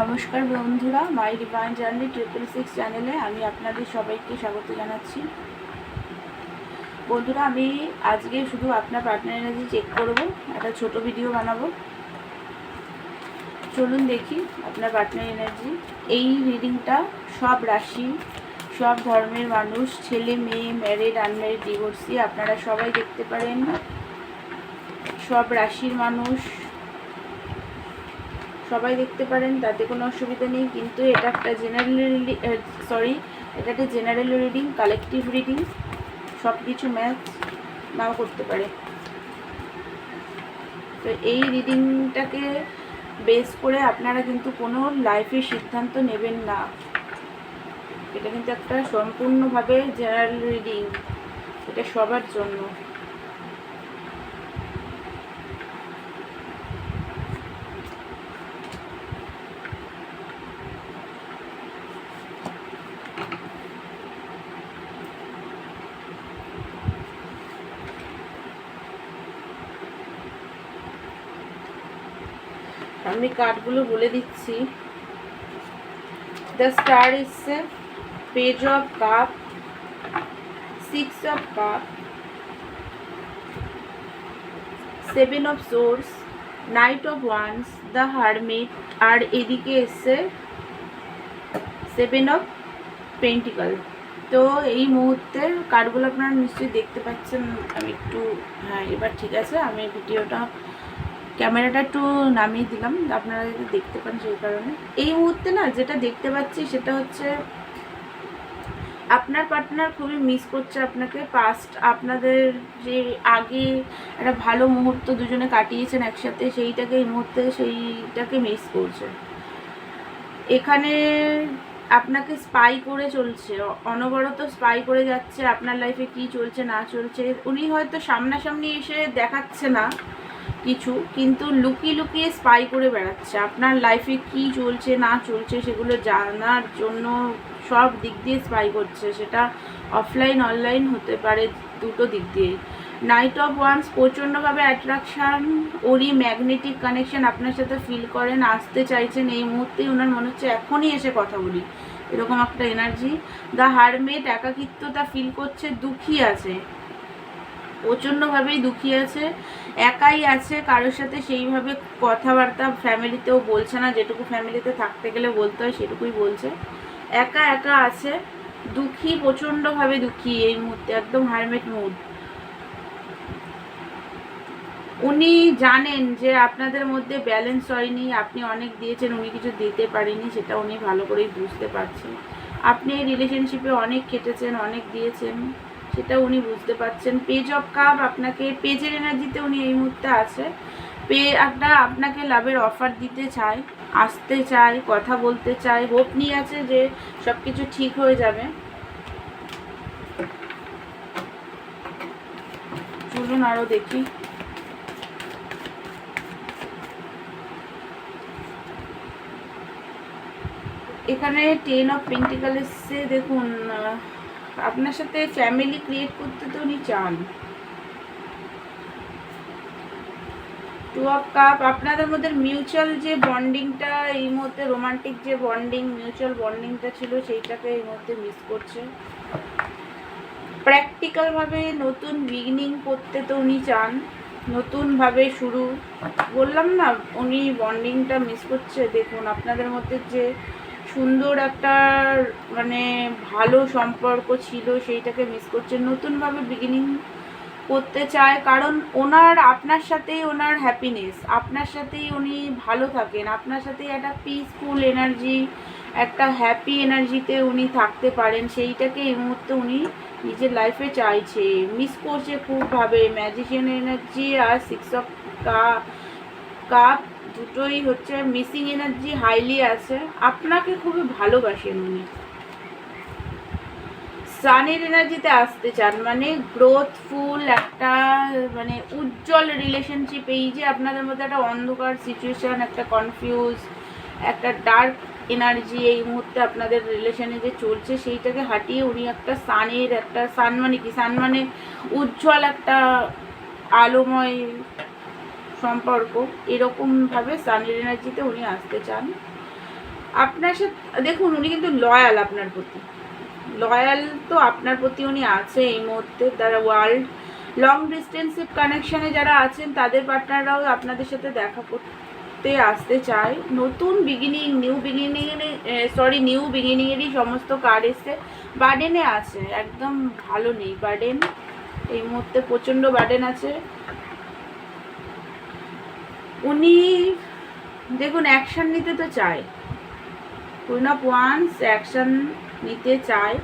নমস্কার বন্ধুরা, my divine journey triple six চ্যানেলে আমি আপনাদের সবাইকে স্বাগত জানাচ্ছি। বন্ধুরা, আমি আজকে শুধু আপনার পার্টনার এনার্জি চেক করব, একটা ছোট ভিডিও বানাবো। চলুন দেখি আপনার পার্টনার এনার্জি এই রিডিংটা সব রাশি, সব ধর্মের মানুষ, ছেলে, মেয়ে ম্যারিড আনম্যারিড ডিভোর্সি আপনারা সবাই দেখতে পারেন। সব রাশির মানুষ সবাই দেখতে পারেন, তাতে কোনো অসুবিধা নেই। কিন্তু এটা একটা জেনারেল রিডিং সরি এটা একটা জেনারেল রিডিং কালেকটিভ রিডিং সব কিছু ম্যাচ নাও করতে পারে। তো এই রিডিংটাকে বেস করে আপনারা কিন্তু কোনো লাইফের সিদ্ধান্ত নেবেন না। এটা কিন্তু একটা সম্পূর্ণভাবে জেনারেল রিডিং এটা সবার জন্য। আমি কার্ডগুলো বলে দিচ্ছি। দ্য স্টার এসছে page of cup six of cup seven of swords knight of wands the hermit আর এদিকে এসছে সেভেন অফ পেন্টিকাল তো এই মুহূর্তে কার্ডগুলো আপনারা নিশ্চয়ই দেখতে পাচ্ছেন, আমি একটু হ্যাঁ এবার ঠিক আছে, আমি ভিডিওটা ক্যামেরাটা একটু নামিয়ে দিলাম, আপনারা যদি দেখতে পান সেই কারণে। এই মুহূর্তে না যেটা দেখতে পাচ্ছি সেটা হচ্ছে, আপনার পার্টনার খুবই মিস করছে আপনাকে। পাস্ট আপনাদের যে আগে একটা ভালো মুহূর্ত দুজনে কাটিয়েছেন একসাথে, সেইটাকে এই মুহূর্তে সেইটাকে মিস করছে। এখানে আপনাকে স্পাই করে চলছে, অনবরত স্পাই করে যাচ্ছে, আপনার লাইফে কি চলছে না চলছে। উনি হয়তো সামনাসামনি এসে দেখাচ্ছে না কিছু, কিন্তু লুকিয়ে লুকিয়ে স্পাই করে বেড়াচ্ছে। আপনার লাইফে কি চলছে, না চলছে, সেগুলো জানার জন্য সব দিক দিয়ে স্পাই করছে। সেটা অফলাইন অনলাইন হতে পারে দুটো দিক দিয়ে নাইট অফ ওয়ান্স প্রচণ্ডভাবে অ্যাট্রাকশান ওরই ম্যাগনেটিক কানেকশন আপনার সাথে ফিল করেন, আসতে চাইছেন। এই মুহূর্তেই ওনার মনে হচ্ছে এখনই এসে কথা বলি। এরকম একটা এনার্জি দ্য হারমেট একাকিত্বতা ফিল করছে, দুঃখী আছে। প্রচণ্ডভাবেই দুঃখী আছে, একাই আছে, কারোর সাথে সেইভাবে কথাবার্তা ফ্যামিলিতেও বলছে না, যেটুকু ফ্যামিলিতে থাকতে গেলে বলতে হয় সেটুকুই বলছে। একা একা আছে, দুঃখী প্রচণ্ডভাবে দুঃখী এই মুহূর্তে, একদম হারমেট মুড উনি জানেন যে আপনাদের মধ্যে ব্যালেন্স হয়নি, আপনি অনেক দিয়েছেন, উনি কিছু দিতে পারেনি, সেটা উনি ভালো করেই বুঝতে পারছেন। আপনি এই রিলেশনশিপে অনেক খেটেছেন অনেক দিয়েছেন। সেটা উনি বুঝতে পারছেন। পেজ অফ কাপ আপনাকে পেজের এনার্জিতে উনি এই মুহূর্তে আছে। পে, একটা আপনাকে লাভের অফার দিতে চায়, আসতে চায়, কথা বলতে চায় হোপ নিয়ে আছে যে সব কিছু ঠিক হয়ে যাবে। চলুন আরও দেখি। এখানে টেন অফ পেন্টিকাল এসছে দেখুন আপনার সাথে ফ্যামিলি ক্রিয়েট করতে তো উনি চান। টু অফ কাপ আপনাদের মধ্যে মিউচুয়াল যে বন্ডিংটা এই মুহূর্তে রোমান্টিক যে বন্ডিং মিউচুয়াল বন্ডিংটা ছিল, সেইটাকে এই মুহূর্তে মিস করছে। প্র্যাকটিক্যালভাবে নতুন বিগিনিং করতে তো উনি চান নতুনভাবে শুরু। বললাম না, উনি বন্ডিংটা মিস করছে। দেখুন, আপনাদের মধ্যে যে সুন্দর একটা মানে ভালো সম্পর্ক ছিল, সেইটাকে মিস করছে। নতুনভাবে বিগিনিং করতে চায়, কারণ ওনার, আপনার সাথেই ওনার হ্যাপিনেস আপনার সাথেই উনি ভালো থাকেন। আপনার সাথেই একটা পিসফুল এনার্জি একটা হ্যাপি এনার্জিতে উনি থাকতে পারেন। সেইটাকে এই মুহূর্তে উনি নিজের লাইফে চাইছে। মিস করছে খুবভাবে। ম্যাজিশিয়ান এনার্জি আর সিক্স অফ কাপ দুটোই হচ্ছে মিসিং এনার্জি হাইলি আছে। আপনাকে খুবই ভালোবাসেন উনি সানের এনার্জিতে আসতে চান মানে গ্রোথফুল একটা মানে উজ্জ্বল রিলেশনশিপ এই যে আপনাদের মধ্যে একটা অন্ধকার সিচুয়েশন একটা কনফিউজ একটা ডার্ক এনার্জি এই মুহূর্তে আপনাদের রিলেশনে যে চলছে, সেইটাকে হাঁটিয়ে উনি একটা সানের একটা সান মানে কি? সান মানে উজ্জ্বল একটা আলোময় সম্পর্ক, এরকমভাবে সানের এনার্জিতে উনি আসতে চান। আপনার সাথে, দেখুন, উনি কিন্তু লয়াল আপনার প্রতি। লয়াল তো আপনার প্রতি উনি আছে এই মুহূর্তে। তারা ওয়ার্ল্ড লং ডিস্টেন্সিভ কানেকশানে যারা আছেন, তাদের পার্টনাররাও আপনাদের সাথে দেখা করতে আসতে চায়। নতুন beginning new beginning sorry new বিগিনিংয়েরই সমস্ত কার্ড এসছে বার্ডেনে আছে। একদম ভালো নেই বার্ডেন। এই মুহূর্তে প্রচণ্ড বার্ডেন আছে। উনি, দেখুন অ্যাকশান নিতে তো চায়। কুইন অফ ওয়ান্স অ্যাকশন নিতে চায়।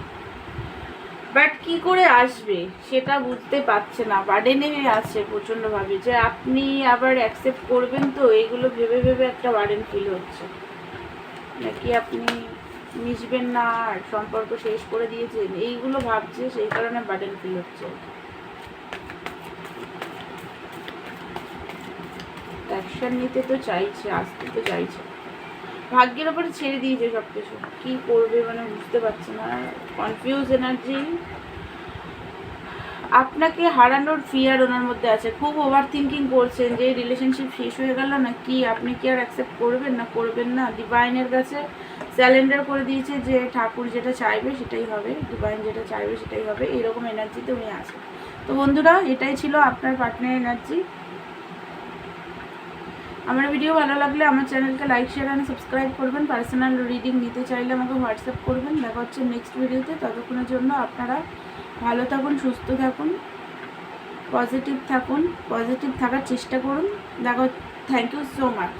বাট কি করে আসবে? সেটা বুঝতে পারছে না। বার্ডেনে আছে প্রচণ্ডভাবে যে আপনি আবার অ্যাকসেপ্ট করবেন তো এইগুলো ভেবে ভেবে একটা বার্ডেন ফিল হচ্ছে। নাকি আপনি মিশবেন না আর সম্পর্ক শেষ করে দিয়েছেন? এইগুলো ভাবছে, সেই কারণে বার্ডেন ফিল হচ্ছে। অ্যাকশন নিতে তো চাইছে, আসতে তো চাইছে। ভাগ্যের ওপরে ছেড়ে দিয়েছে সব কিছু কী করবে মানে বুঝতে পারছে না। কনফিউজ এনার্জি আপনাকে হারানোর ফিয়ার ওনার মধ্যে আছে। খুব ওভার থিঙ্কিং করছেন যে রিলেশনশিপ শেষ হয়ে গেল না কি আপনি কি আর অ্যাকসেপ্ট করবেন না করবেন না? ডিভাইনের কাছে স্যালেন্ডার করে দিয়েছে যে ঠাকুর যেটা চাইবে সেটাই হবে ডিভাইন যেটা চাইবে সেটাই হবে। এরকম এনার্জিতে উনি আছেন। তো বন্ধুরা, এটাই ছিল আপনার পার্টনার এনার্জি আমার ভিডিও ভালো লাগলে আমার চ্যানেলকে লাইক শেয়ার অ্যান্ড সাবস্ক্রাইব করবেন। পার্সোনাল রিডিং নিতে চাইলে আমাকে হোয়াটসঅ্যাপ করবেন। দেখা হচ্ছে নেক্সট ভিডিওতে ততক্ষণের জন্য আপনারা ভালো থাকুন, সুস্থ থাকুন পজিটিভ থাকুন পজিটিভ থাকার চেষ্টা করুন। দেখো থ্যাংক ইউ সো মাচ